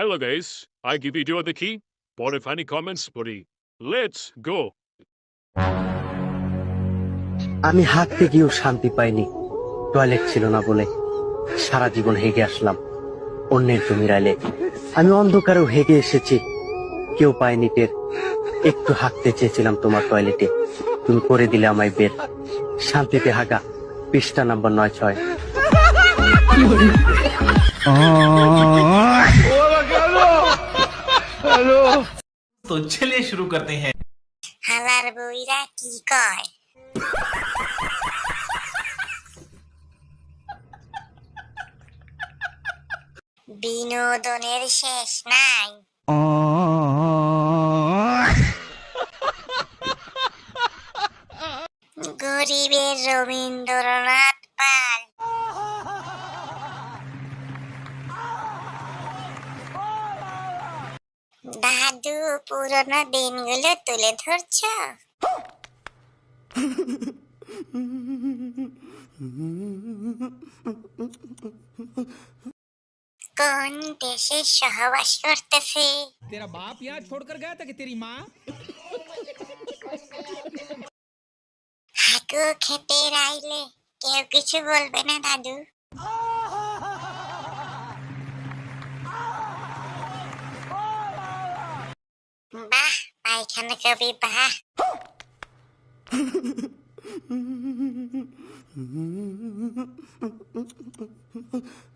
Hello guys, I give video the key. পরে funny comments পড়ি let's go আমি হাঁটতে গিয়েও শান্তি পাইনি। টয়লেট ছিল না বলে সারা জীবন হেগে আসলাম অন্যের জমির আইলে আমি অন্ধকারেও হেগে এসেছি। কেউ পায়নি টের। একটু হাঁকতে চেয়েছিলাম তোমার টয়লেটে। তুমি করে দিলে আমায় বের। শান্তিতে হাগা। পৃষ্ঠা নাম্বার নয় ছয়। तो चलिए शुरू करते हैं হালার বইরা কি কয় বিনোদনের শেষ নাই গরিবের রবীন্দ্রনাথ শুধু পুরনো দিনগুলো তুলে ধরছ? কোন দেশে সহবাস করতেছে? তেরা বাপ ইয়া ছোড় কর গয়া তাকে তেরি মা হাকু খেতে রাইলে কেউ কিছু বলবে না দাদু? can I go be back?